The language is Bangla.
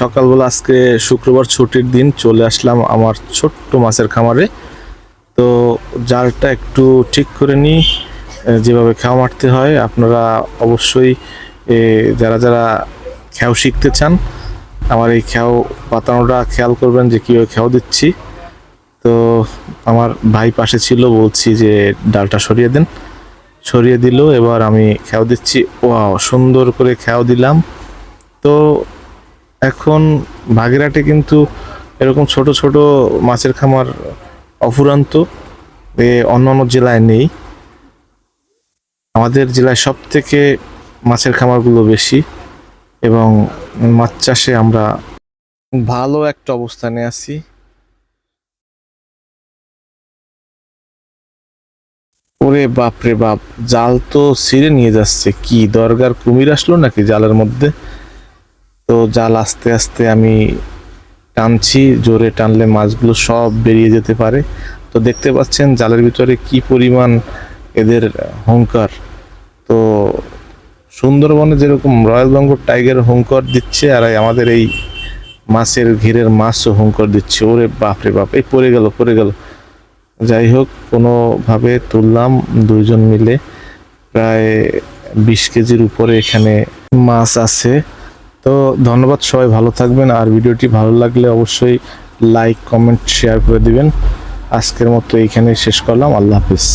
সকালবেলা আজকে শুক্রবার ছুটির দিন চলে আসলাম আমার ছোট্ট মাছের খামারে। তো জালটা একটু ঠিক করে নিই যেভাবে খাওয়া মারতে হয়। আপনারা অবশ্যই যারা যারা খেয়াও শিখতে চান, আমার এই খেয়াও পাতানোটা খেয়াল করবেন যে কীভাবে খেয়াও দিচ্ছি। তো আমার ভাই পাশে ছিল, বলছি যে ডালটা সরিয়ে দেন। সরিয়ে দিল, এবার আমি খেয়াও দিচ্ছি। ও সুন্দর করে খেয়াও দিলাম। তো এখন বাগেরহাটে কিন্তু এরকম ছোট ছোট মাছের খামার অফুরান্ত, এ অন্যান্য জেলায় নেই। আমাদের জেলায় সব থেকে মাছের খামারগুলো বেশি এবং মাছ চাষে আমরা ভালো একটা অবস্থানে আছি। ওরে বাপরে বাপ, জাল তো ছিঁড়ে নিয়ে যাচ্ছে। কি দরগার কুমির আসলো নাকি জালের মধ্যে? তো জাল আস্তে আস্তে আমি টানছি, জোরে টানলে মাছগুলো সব বেরিয়ে যেতে পারে। তো দেখতে পাচ্ছেন জালের ভিতরে কি পরিমাণ এদের হুঙ্কার। তো সুন্দরবনে যেরকম রয়্যাল বেঙ্গল টাইগার হুঙ্কার দিচ্ছে, আর আমাদের এই মাছের ঘিরের মাছও হুঙ্কার দিচ্ছে। ওরে বাপ রে বাপ, এই পড়ে গেল পড়ে গেল। যাই হোক, কোনোভাবে তুললাম দুইজন মিলে। প্রায় বিশ কেজির উপরে এখানে মাছ আছে। তো ধন্যবাদ, সবাই ভালো থাকবেন। আর ভিডিওটি ভালো লাগলে অবশ্যই লাইক, কমেন্ট শেয়ার করে দিবেন। আজকের মতো এইখানেই শেষ করলাম। আল্লাহ হাফিজ।